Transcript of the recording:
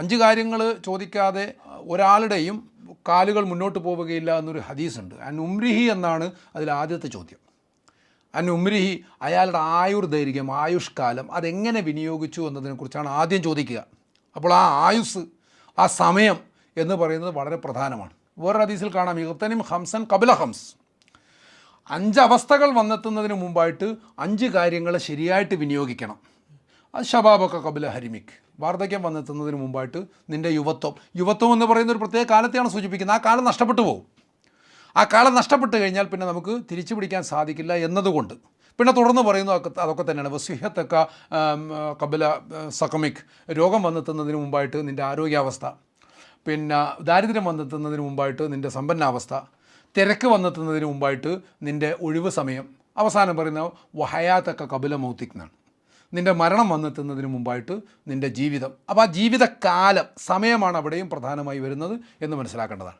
അഞ്ച് കാര്യങ്ങൾ ചോദിക്കാതെ ഒരാളുടെയും കാലുകൾ മുന്നോട്ട് പോവുകയില്ല എന്നൊരു ഹദീസുണ്ട്. അൻ ഉംരിഹി എന്നാണ് അതിൽ ആദ്യത്തെ ചോദ്യം. അൻ ഉംരിഹി അയാളുടെ ആയുർ ദൈർഘ്യം ആയുഷ്കാലം അതെങ്ങനെ വിനിയോഗിച്ചു എന്നതിനെക്കുറിച്ചാണ് ആദ്യം ചോദിക്കുക. അപ്പോൾ ആ ആയുസ് ആ സമയം എന്ന് പറയുന്നത് വളരെ പ്രധാനമാണ്. വേറൊരു ഹദീസിൽ കാണാം. ഇഹത്തനിം ഹംസൻ കപില ഹംസ്. അഞ്ച് അവസ്ഥകൾ വന്നെത്തുന്നതിന് മുമ്പായിട്ട് അഞ്ച് കാര്യങ്ങൾ ശരിയായിട്ട് വിനിയോഗിക്കണം. അത് ഷബാബൊക്കെ കപില ഹരിമിക് വാർദ്ധക്യം വന്നെത്തുന്നതിന് മുമ്പായിട്ട് നിന്റെ യുവത്വം. യുവത്വം എന്ന് പറയുന്ന ഒരു പ്രത്യേക കാലത്തെയാണ് സൂചിപ്പിക്കുന്നത്. ആ കാലം നഷ്ടപ്പെട്ടു പോകും ആ കാലം നഷ്ടപ്പെട്ട് കഴിഞ്ഞാൽ പിന്നെ നമുക്ക് തിരിച്ചു പിടിക്കാൻ സാധിക്കില്ല എന്നതുകൊണ്ട്. പിന്നെ തുടർന്ന് പറയുന്നു അതൊക്കെ തന്നെയാണ്. വസ്വിഹത്തൊക്കെ കബില സക്കമിക് രോഗം വന്നെത്തുന്നതിന് മുമ്പായിട്ട് നിന്റെ ആരോഗ്യാവസ്ഥ. പിന്നെ ദാരിദ്ര്യം വന്നെത്തുന്നതിന് മുമ്പായിട്ട് നിന്റെ സമ്പന്നാവസ്ഥ. തിരക്ക് വന്നെത്തുന്നതിന് മുമ്പായിട്ട് നിന്റെ ഒഴിവ് സമയം. അവസാനം പറയുന്ന വഹയാത്തൊക്കെ കപില മൗത്തിക് എന്നാണ് നിന്റെ മരണം വന്നെത്തുന്നതിന് മുമ്പായിട്ട് നിന്റെ ജീവിതം. അപ്പോൾ ആ ജീവിതകാലം സമയമാണ് അവിടെയും പ്രധാനമായി വരുന്നത് എന്ന് മനസ്സിലാക്കേണ്ടതാണ്.